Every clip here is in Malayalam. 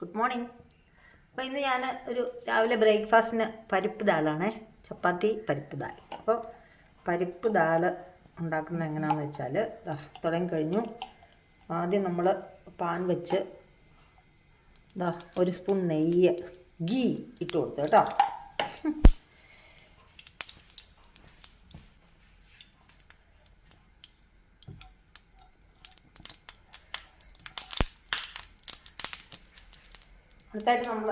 ഗുഡ് മോർണിംഗ് അപ്പോൾ ഇന്ന് ഞാൻ ഒരു രാവിലെ ബ്രേക്ക്ഫാസ്റ്റിന് പരിപ്പ് ദാലാണേ ചപ്പാത്തി പരിപ്പ് ദാൽ അപ്പോൾ പരിപ്പ് ദാൽ ഉണ്ടാക്കുന്നത് എങ്ങനെയാണെന്ന് വെച്ചാൽ ദാ തുടങ്ങിക്കഴിഞ്ഞു ആദ്യം നമ്മൾ പാൻ വെച്ച് ഒരു സ്പൂൺ നെയ്യ് ഗീ ഇട്ട് കൊടുത്തു കേട്ടോ. അടുത്തായിട്ട് നമ്മൾ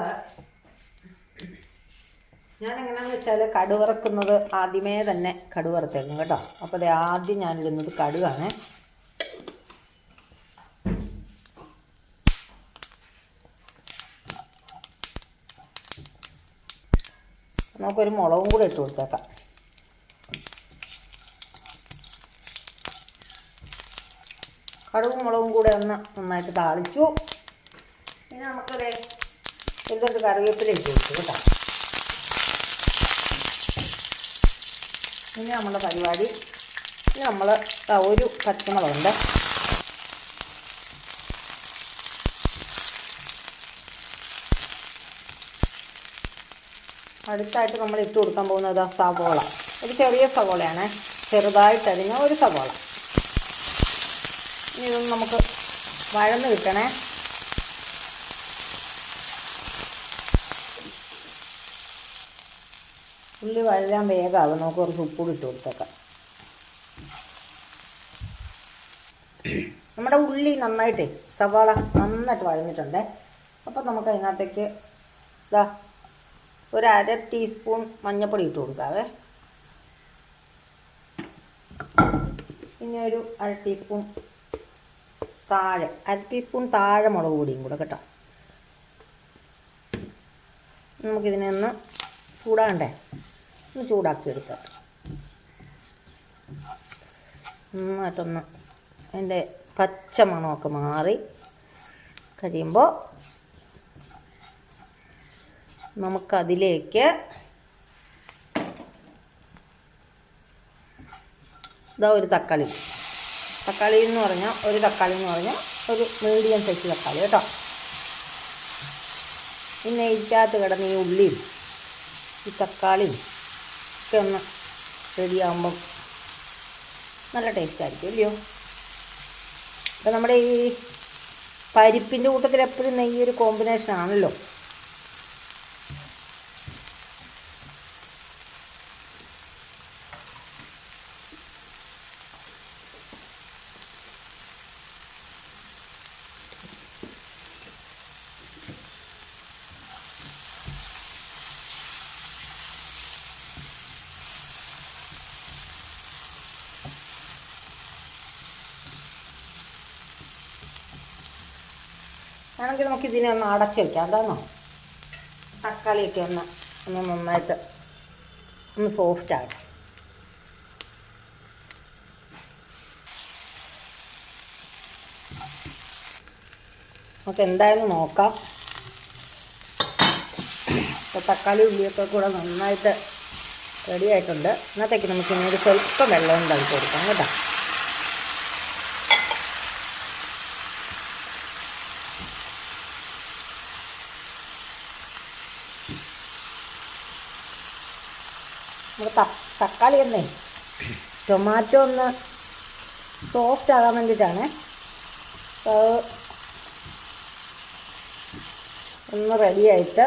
ഞാൻ എങ്ങനെയാണെന്ന് വെച്ചാൽ കടുവറക്കുന്നത് ആദ്യമേ തന്നെ കടുവറുത്തായിരുന്നു കേട്ടോ. അപ്പോൾ അത് ആദ്യം ഞാനിടുന്നത് കടുവാണ്. നമുക്കൊരു മുളകും കൂടെ ഇട്ട് കൊടുത്തേക്കാം. കടുവും മുളകും കൂടെ ഒന്ന് നന്നായിട്ട് താളിച്ചു. ഇനി നമുക്കത് എന്തുകൊണ്ട് കറിവേപ്പില ഇട്ട് കൊടുത്തു കേട്ടോ. ഇനി നമ്മുടെ പരിപാടി ഇനി നമ്മൾ ഒരു പച്ചമുളകുണ്ട്. അടുത്തായിട്ട് നമ്മൾ ഇട്ട് കൊടുക്കാൻ പോകുന്നത് സവോള. ഒരു ചെറിയ സവോളയാണ്. ചെറുതായിട്ട് അരിഞ്ഞ ഒരു സവോള. ഇനി ഇതൊന്ന് നമുക്ക് വഴന്ന് കിട്ടണേ. ഉള്ളി വഴരാൻ വേഗമാകും നമുക്ക് കുറച്ച് ഉപ്പൂടി ഇട്ട് കൊടുത്തേക്കാം. നമ്മുടെ ഉള്ളി നന്നായിട്ടേ സവാള നന്നായിട്ട് വഴന്നിട്ടുണ്ട് അപ്പോൾ നമുക്ക് അതിനകത്തേക്ക് ഇതാ ഒരു അര ടീസ്പൂൺ മഞ്ഞൾപ്പൊടി ഇട്ട് കൊടുക്കാവേ. ഇനി ഒരു അര ടീസ്പൂൺ താഴെ അര ടീസ്പൂൺ താഴെ മുളക് പൊടിയും കൂടെ കേട്ടോ. നമുക്കിതിനെ ഒന്ന് ചൂടാകണ്ടേ? ഒന്ന് ചൂടാക്കി എടുക്കാം നന്നായിട്ടൊന്ന് അതിന്റെ പച്ച മണമൊക്കെ മാറി കഴിയുമ്പോൾ നമുക്കതിലേക്ക് ഇതാ ഒരു തക്കാളി. തക്കാളി എന്ന് പറഞ്ഞാൽ ഒരു തക്കാളി എന്ന് പറഞ്ഞാൽ ഒരു മീഡിയം സൈസ് തക്കാളി കേട്ടോ. പിന്നെ ഇതിനകത്ത് കിടന്ന് ഈ ഉള്ളിയും ഈ തക്കാളിയും ഒക്കെ ഒന്ന് റെഡിയാകുമ്പം നല്ല ടേസ്റ്റ് ആയിരിക്കും അല്ലയോ അപ്പം നമ്മുടെ ഈ പരിപ്പിന്റെ കൂട്ടത്തിൽ എപ്പോഴും നെയ്യ് ഒരു കോമ്പിനേഷൻ ആണല്ലോ. ആണെങ്കിൽ നമുക്ക് ഇതിനെ ഒന്ന് അടച്ച് വയ്ക്കാം എന്താണോ തക്കാളിയൊക്കെ ഒന്ന് ഒന്ന് നന്നായിട്ട് ഒന്ന് സോഫ്റ്റ് ആകട്ടെ. നമുക്ക് എന്തായാലും നോക്കാം. ഇപ്പോൾ തക്കാളി ഉള്ളിയൊക്കെ കൂടെ നന്നായിട്ട് റെഡി ആയിട്ടുണ്ട്. ഇന്നത്തേക്ക് നമുക്ക് ഇനി ഒരു സ്വല്പം വെള്ളം ഉണ്ടാക്കി കൊടുക്കാം കേട്ടോ. തക്കാളി എന്നേ. ടൊമാറ്റോ ഒന്ന് സോഫ്റ്റ് ആകാൻ വേണ്ടിയിട്ടാണ്. ഒന്ന് റെഡിയായിട്ട്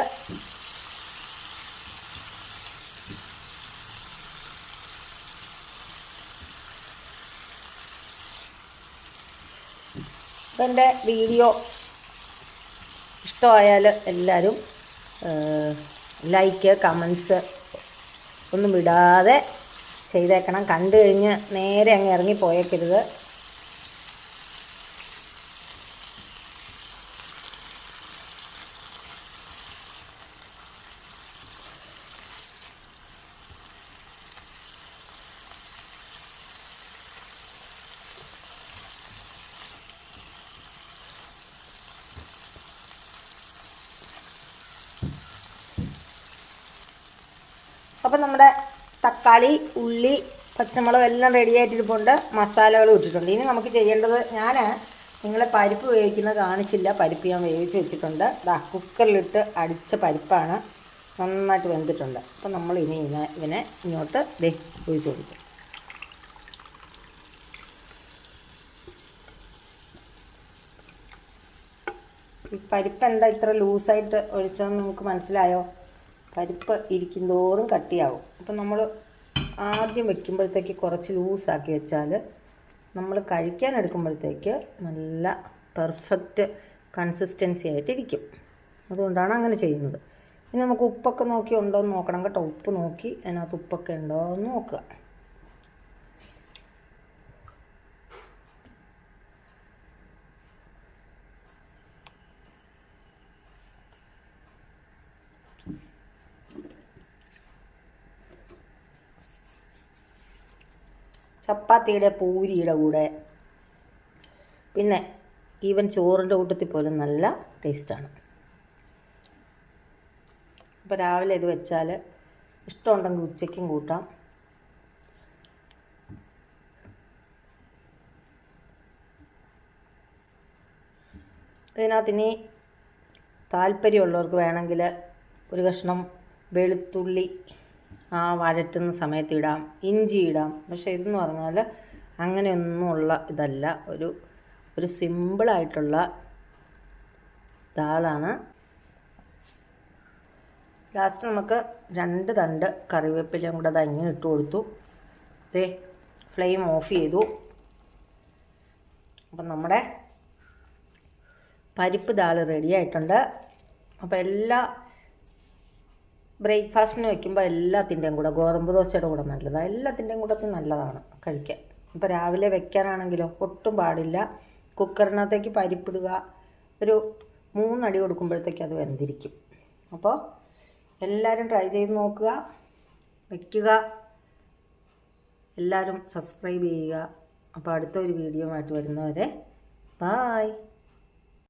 അപ്പം എന്റെ വീഡിയോ ഇഷ്ടമായാൽ എല്ലാവരും ലൈക്ക് കമൻസ് ഒന്നും വിടാതെ ചെയ്തേക്കണം. കണ്ടു കഴിഞ്ഞ് നേരെ അങ്ങ് ഇറങ്ങി പോയേക്കരുത് അപ്പം നമ്മുടെ തക്കാളി ഉള്ളി പച്ചമുളക് എല്ലാം റെഡി ആയിട്ടിരിപ്പുണ്ട്. മസാലകൾ ഇട്ടിട്ടുണ്ട്. ഇനി നമുക്ക് ചെയ്യേണ്ടത് ഞാൻ നിങ്ങൾ പരിപ്പ് വേവിക്കുന്നത് കാണിച്ചില്ല. പരിപ്പ് ഞാൻ വേവിച്ച് വെച്ചിട്ടുണ്ട്. ദാ കുക്കറിലിട്ട് അടിച്ച പരിപ്പാണ് നന്നായിട്ട് വെന്തിട്ടുണ്ട്. അപ്പം നമ്മൾ ഇനി ഇതിനെ ഇങ്ങോട്ട് ദേ ഒഴിച്ച് കൊടുക്കും. ഈ പരിപ്പ് എന്താ ഇത്ര ലൂസായിട്ട് ഒഴിച്ചതെന്ന് നമുക്ക് മനസ്സിലായോ? പരിപ്പ് ഇരിക്കും തോറും കട്ടിയാവും. അപ്പം നമ്മൾ ആദ്യം വെക്കുമ്പോഴത്തേക്ക് കുറച്ച് ലൂസാക്കി വെച്ചാൽ നമ്മൾ കഴിക്കാൻ എടുക്കുമ്പോഴത്തേക്ക് നല്ല പെർഫെക്റ്റ് കൺസിസ്റ്റൻസി ആയിട്ടിരിക്കും അതുകൊണ്ടാണ് അങ്ങനെ ചെയ്യുന്നത്. ഇനി നമുക്ക് ഉപ്പൊക്കെ നോക്കി ഉണ്ടോ എന്ന് നോക്കണം കേട്ടോ. ഉപ്പ് നോക്കി അതിനകത്ത് ഉപ്പൊക്കെ ഉണ്ടോ എന്ന് നോക്കുക. ചപ്പാത്തിയുടെ പൂരിയുടെ കൂടെ. പിന്നെ ഈവൻ ചോറിന്റെ കൂട്ടത്തിൽ പോലും നല്ല ടേസ്റ്റാണ് ഇപ്പോൾ രാവിലെ ഇത് വെച്ചാൽ ഇഷ്ടമുണ്ടെങ്കിൽ ഉച്ചയ്ക്കും കൂട്ടാം. ഇതിനകത്ത് താല്പര്യമുള്ളവർക്ക് വേണമെങ്കിൽ ഒരു കഷ്ണം വെളുത്തുള്ളി വഴറ്റുന്ന സമയത്ത് ഇടാം ഇഞ്ചി ഇടാം. പക്ഷേ ഇതെന്ന് പറഞ്ഞാൽ അങ്ങനെയൊന്നുമുള്ള ഇതല്ല. ഒരു ഒരു സിമ്പിളായിട്ടുള്ള ദാലാണ് ലാസ്റ്റ് നമുക്ക് രണ്ട് തണ്ട് കറിവേപ്പിലയും കൂടെ അത് അങ്ങനെ ഇട്ട് കൊടുത്തു. ദേ ഫ്ലെയിം ഓഫ് ചെയ്തു. അപ്പം നമ്മുടെ പരിപ്പ് ദാൽ റെഡി ആയിട്ടുണ്ട്. അപ്പോൾ എല്ലാ ബ്രേക്ക്ഫാസ്റ്റിന് വെക്കുമ്പോൾ എല്ലാത്തിന്റെയും കൂടെ ഗോതമ്പ് ദോശയുടെ കൂടെ നല്ലതാണ് എല്ലാത്തിന്റെയും കൂടെ നല്ലതാണ് കഴിക്കാൻ. ഇപ്പോൾ രാവിലെ വെക്കാനാണെങ്കിലോ ഒട്ടും പാടില്ല. കുക്കറിനകത്തേക്ക് പരിപ്പിടുക. ഒരു മൂന്നടി കൊടുക്കുമ്പോഴത്തേക്ക് അത് വെന്തിരിക്കും. അപ്പോൾ എല്ലാവരും ട്രൈ ചെയ്ത് നോക്കുക. വയ്ക്കുക എല്ലാവരും സബ്സ്ക്രൈബ് ചെയ്യുക. അപ്പോൾ അടുത്ത ഒരു വീഡിയോ ആയിട്ട് വരുന്നവരെ ബായ്.